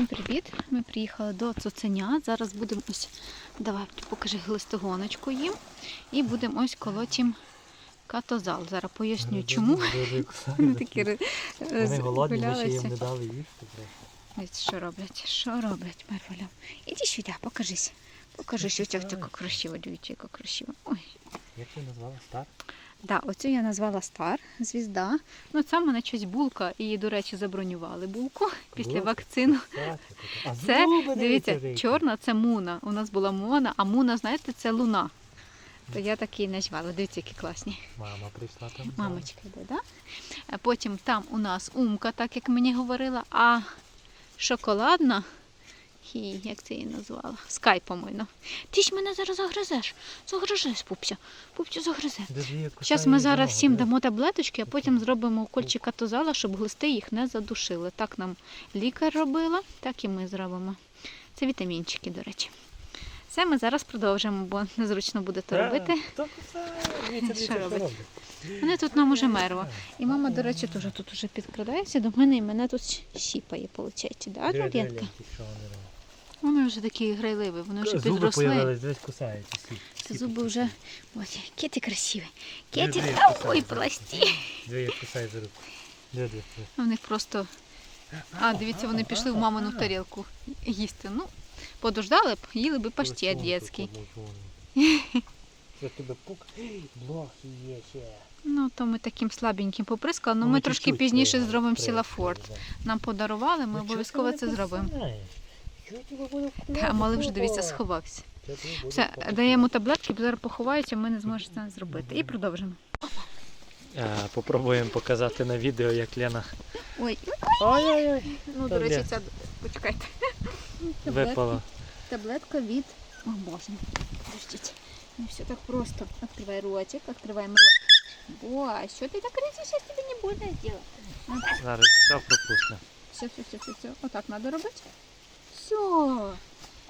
Всім привіт! Ми приїхали до цуценя. Зараз будемо ось, давай покажи глистогоночку їм. І будемо ось колотім катозал. Зараз поясню, чому. Вони такі ри- Вони голодні, ми ще їм не дали їсти. просто. Ось що роблять? Що роблять, Марвеля? Іди сюди, покажись. Покажись, ось така красива, дивіться, яка красива. Ой. Як ти назвала стар? Да, оцю я назвала Стар, звізда. Ну, це в мене щось булка, і, до речі, забронювали булку після вакцину. Це, дивіться, чорна це муна. У нас була мона, а муна, знаєте, це луна. То я так і назвала. Дивіться, які класні. Мама прийшла там. Мамочка йде, да? Потім там у нас умка, так як мені говорила, а шоколадна. Хі, як це її назвала? Скай, по-моєму. Ти ж мене зараз загризеш. Загризеш, пупся. Пупцю загризе. Зараз ми зараз всім дамо таблеточки, а потім зробимо укольчик катозала, щоб глисти їх не задушили. Так нам лікар робила, так і ми зробимо. Це вітамінчики, до речі. Все, ми зараз продовжимо, бо незручно буде то робити. Що робить? Вони тут нам уже мерво. І мама, до речі, теж тут уже підкрадається до мене і мене тут щіпає, виходить. Да, вони вже такі грайливі, вони вже Зуби підросли. появились, десь кусаються. всі. Зуби вже. Ось, кеті красиві. Диви, ой. Диви, як кусають за руку. Диви, диви, диви. У них просто. А, дивіться, вони пішли в мамину тарілку їсти. Ну, подождали б, їли б паштет дітський. Я тебе пук. Блохи є ще. Ну, то ми таким слабеньким поприскали, але Ну, ми трошки пізніше зробимо треба, сілафорд. Нам подарували, ми Ну, обов'язково це зробимо. кусаєш? Чого тебе буде А малий вже кусати? дивіться, сховався. Чого тебе буде Все, кусати? даємо таблетки, бо зараз поховаються, ми не зможемо це зробити. І продовжимо. Е, Попробуємо показати на відео, як Лена Ой, Ой-ой-ой. ну, Та до речі, де? це почекайте. випала. Таблетка від. О, боже. Подождіть. Не все так просто. Открывай ротик, открываем рот. О, а что ты так кричишь, сейчас тебе не больно сделать. Зараз все пропусне. Все, все, все, все, все. Отак треба робити. Все.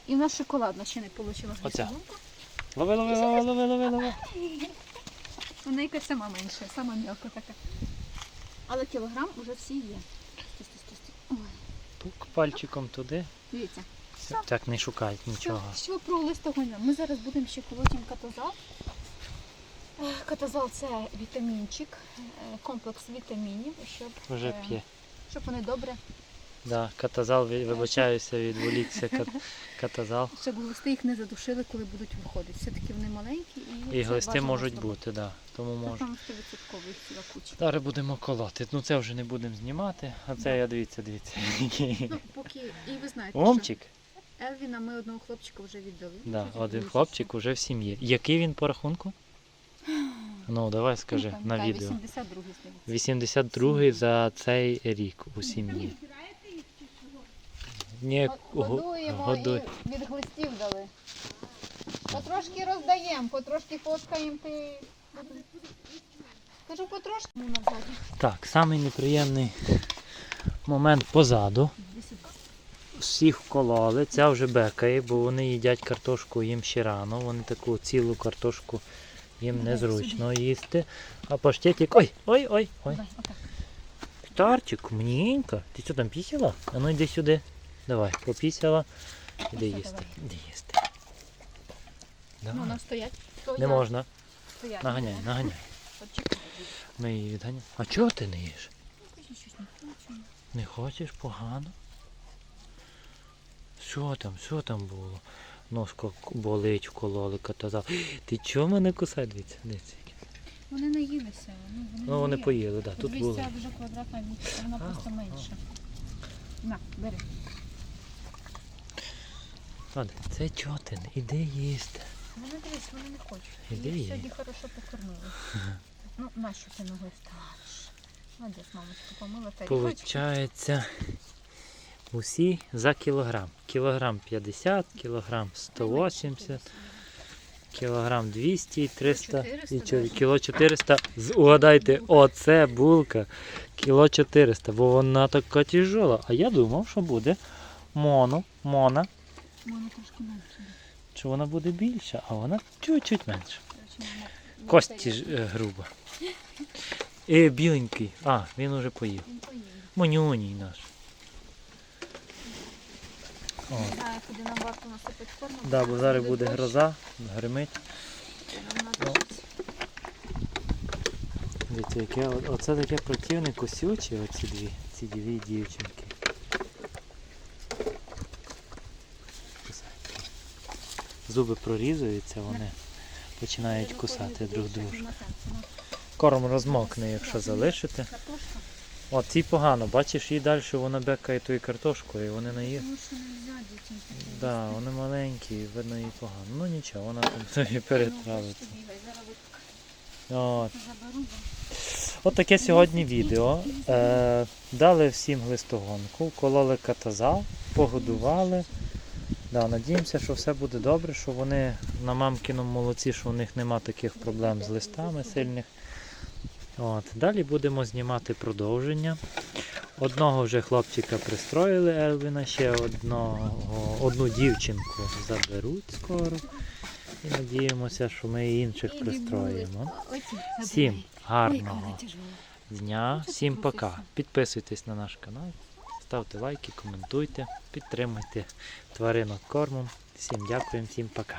І в нас шоколадна ще не вийшла. Оця. Лови, лови, лови, лови, лови, лови. Вона якась сама менша, сама м'яка така. Але кілограм уже всі є. Ой, Пук пальчиком туди. дивіться. Все, Так не шукають нічого. Все про листогоння. Ми зараз будемо ще колотім катазал. Е, Катазал це вітамінчик, е, комплекс вітамінів, щоб, Вже е, п'є. щоб вони добре, Да, катазал, вибачаюся, відволікся кат, катазал. щоб глисти їх не задушили, коли будуть виходити. Все-таки вони маленькі і, І глисти можуть зробити. бути, да, тому Це можуть. там 100% їх ціла куча. Зараз будемо колоти. Ну це вже не будемо знімати, а це Да. я дивіться, дивіться. Ну, поки, і ви знаєте, Омчик? що Елвіна ми одного хлопчика вже віддали. Да, Вже один хлопчик уже в сім'ї. Який він по рахунку? Ну, давай скажи Ну, на пам'ятаю, відео. 82 здається. 82-й за цей рік у сім'ї. Ні, Годуємо годуй. і від глистів дали. Потрошки роздаємо, потрошки фоткаємо ти. Кажу, потрошки. Ну. Так, самий неприємний момент позаду. Всіх вкололи, ця вже бекає, бо вони їдять картошку їм ще рано. Вони таку цілу картошку їм Ну, незручно їсти. А паштетик. Ой, ой, ой, ой. Птарчик, мненько. Ти що там пісяла? А ну йди сюди. Давай, попісяла. Іди їсти. Іди їсти. Ну, Давай. нам стоять. Не можна. Стоять. Наганяй, наганяй. Ми її відганяємо. А чого ти не їш? Ну, не хочеш погано? Що там, що там було? Ножка болить, вкололи, катазав. Ти чого мене кусає? Дивіться, дивіться. Вони наїлися. Ну, вони, Ну вони поїли, так. Тут було. 200 вже квадратна вона А, просто менша. На, бери. Ладно, це чого ти? Іди їсти. Вони дивись, вони не хочуть. Іди Їх їй. сьогодні хорошо покормили. Ну, нащо ти ногою ставиш? Молодець, мамочка, помила тарілочку. Получається усі за кілограм. Кілограм 50, кілограм 180, кілограм 200, 300 і 4, кіло 400. З- Угадайте, оце булка. Кіло 400, бо вона така тяжола. А я думав, що буде моно, мона, Вона трошки менше. що вона буде більша, а вона чуть-чуть менша. Кості е, грубо. І біленький. А, він уже поїв. Він поїв. Манюній наш. О. Не знаю, куди нам варто насипати корму. Да, бо зараз буде гроза, гримить. Дивіться, яке, оце таке противне косюче, оці дві, ці дві дівчинки. Кусаються. Зуби прорізуються, вони починають кусати друг друга. Корм розмокне, якщо залишити. Картошка. От ці погано, бачиш, їй далі вона бекає тою картошкою, і вони можна дівчинки. Да, вони маленькі, видно їй погано. Ну нічого, вона там собі перетравиться. Ну. От. От таке сьогодні відео. Е, дали всім глистогонку, кололи катазал, погодували. Да, надіємося, що все буде добре, що вони на мамкіному молоці, що у них нема таких проблем з листами сильних. От. Далі будемо знімати продовження. Одного вже хлопчика пристроїли Елвіна, ще одного, одну дівчинку заберуть скоро. І надіємося, що ми і інших пристроїмо. Всім гарного дня, всім пока. Підписуйтесь на наш канал, ставте лайки, коментуйте, підтримуйте тваринок кормом. Всім дякую, всім пока.